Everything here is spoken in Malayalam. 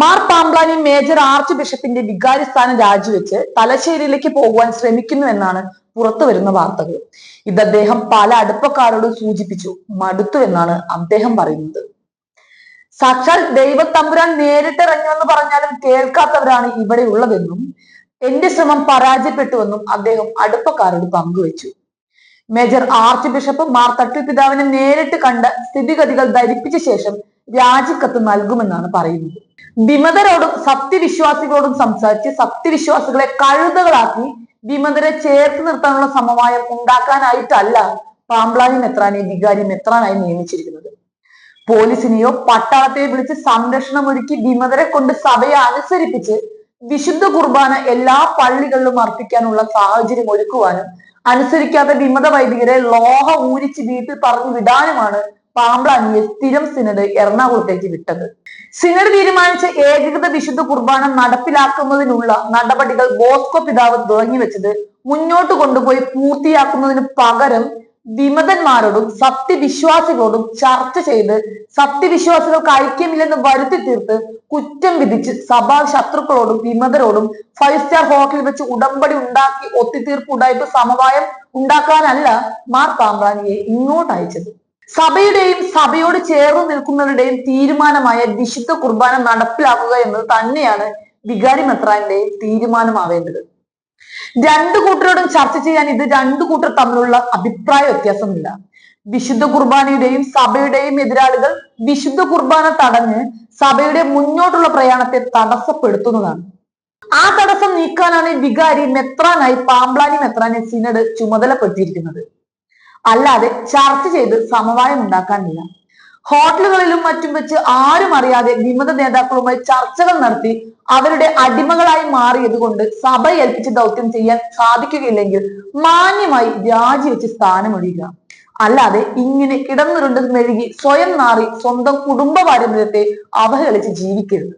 മാർ പാമ്പ്ലാനി മേജർ ആർച്ച് ബിഷപ്പിന്റെ വികാരി സ്ഥാനം രാജിവെച്ച് തലശ്ശേരിയിലേക്ക് പോകുവാൻ ശ്രമിക്കുന്നു എന്നാണ് പുറത്തു വരുന്ന വാർത്തകൾ. ഇത് അദ്ദേഹം പല അടുപ്പക്കാരോടും സൂചിപ്പിച്ചു മടുത്തു എന്നാണ് അദ്ദേഹം പറയുന്നത്. സാക്ഷാൽ ദൈവത്തമ്പുരാൻ നേരിട്ടിറങ്ങുമെന്ന് പറഞ്ഞാലും കേൾക്കാത്തവരാണ് ഇവിടെ ഉള്ളതെന്നും എന്റെ ശ്രമം പരാജയപ്പെട്ടുവെന്നും അദ്ദേഹം അടുപ്പക്കാരോട് പങ്കുവച്ചു. മേജർ ആർച്ച് ബിഷപ്പ് മാർ തട്ടിപ്പിതാവിനെ നേരിട്ട് കണ്ട് സ്ഥിതിഗതികൾ ധരിപ്പിച്ച ശേഷം രാജിക്കത്ത് നൽകുമെന്നാണ് പറയുന്നത്. വിമതരോടും സത്യവിശ്വാസികളോടും സംസാരിച്ച് സത്യവിശ്വാസികളെ കഴുതകളാക്കി വിമതരെ ചേർത്ത് നിർത്താനുള്ള സമവായം ഉണ്ടാക്കാനായിട്ടല്ല പാമ്പ്ലാനി മെത്രാനെ വികാരി മെത്രാനായി നിയമിച്ചിരിക്കുന്നത്. പോലീസിനെയോ പട്ടാളത്തെ വിളിച്ച് സംരക്ഷണം ഒരുക്കി വിമതരെ കൊണ്ട് സഭയെ അനുസരിപ്പിച്ച് വിശുദ്ധ കുർബാന എല്ലാ പള്ളികളിലും അർപ്പിക്കാനുള്ള സാഹചര്യം ഒരുക്കുവാനും അനുസരിക്കാത്ത വിമത വൈദികരെ ലോഹ ഊരിച്ച് വീട്ടിൽ പറഞ്ഞു വിടാനുമാണ് പാമ്പ്ലാനിയെ സ്ഥിരം സിനഡ് എറണാകുളത്തേക്ക് വിട്ടത്. സിനഡ് തീരുമാനിച്ച ഏകീകൃത വിശുദ്ധ കുർബാന നടപ്പിലാക്കുന്നതിനുള്ള നടപടികൾ ബോസ്കോ പിതാവ് തുടങ്ങി വെച്ചത് മുന്നോട്ട് കൊണ്ടുപോയി പൂർത്തിയാക്കുന്നതിന് പകരം വിമതന്മാരോടും സത്യവിശ്വാസികളോടും ചർച്ച ചെയ്ത് സത്യവിശ്വാസികൾക്ക് ഐക്യമില്ലെന്ന് വരുത്തി തീർത്ത് കുറ്റം വിധിച്ച് സഭാ ശത്രുക്കളോടും വിമതരോടും ഫൈവ് സ്റ്റാർ ഹോട്ടലിൽ വെച്ച് ഉടമ്പടി ഉണ്ടാക്കി ഒത്തുതീർപ്പ് ഉണ്ടായിട്ട് സമവായം ഉണ്ടാക്കാനല്ല മാർ പാമ്പ്രാനിയെ ഇങ്ങോട്ട് അയച്ചത് സഭയുടെയും സഭയോട് ചേർന്ന് നിൽക്കുന്നവരുടെയും തീരുമാനമായ വിശുദ്ധ കുർബാന നടപ്പിലാക്കുക എന്നത് തന്നെയാണ് വികാരി മെത്രാന്റെയും തീരുമാനമാവേണ്ടത്. രണ്ടു കൂട്ടരോടും ചർച്ച ചെയ്യാൻ ഇത് രണ്ടു കൂട്ടർ തമ്മിലുള്ള അഭിപ്രായ വ്യത്യാസമില്ല. വിശുദ്ധ കുർബാനയുടെയും സഭയുടെയും എതിരാളികൾ വിശുദ്ധ കുർബാന തടഞ്ഞ് സഭയുടെ മുന്നോട്ടുള്ള പ്രയാണത്തെ തടസ്സപ്പെടുത്തുന്നതാണ്. ആ തടസ്സം നീക്കാനാണ് വികാരി മെത്രാനായി പാമ്പ്ലാനി മെത്രാനെ സിനഡ് ചുമതലപ്പെടുത്തിയിരിക്കുന്നത് അല്ലാതെ ചർച്ച ചെയ്ത് സമവായം ഉണ്ടാക്കാനില്ല. ഹോട്ടലുകളിലും മറ്റും വെച്ച് ആരും അറിയാതെ വിമത നേതാക്കളുമായി ചർച്ചകൾ നടത്തി അവരുടെ അടിമകളായി മാറിയത് കൊണ്ട് സഭ ഏൽപ്പിച്ച ദൗത്യം ചെയ്യാൻ സാധിക്കുകയില്ലെങ്കിൽ മാന്യമായി രാജിവെച്ച് സ്ഥാനമൊഴിയുക. അല്ലാതെ ഇങ്ങനെ കിടന്നുരുണ്ട് മെഴുകി സ്വയം നാറി സ്വന്തം കുടുംബ പാരമ്പര്യത്തെ അവഹേളിച്ച് ജീവിക്കരുത്.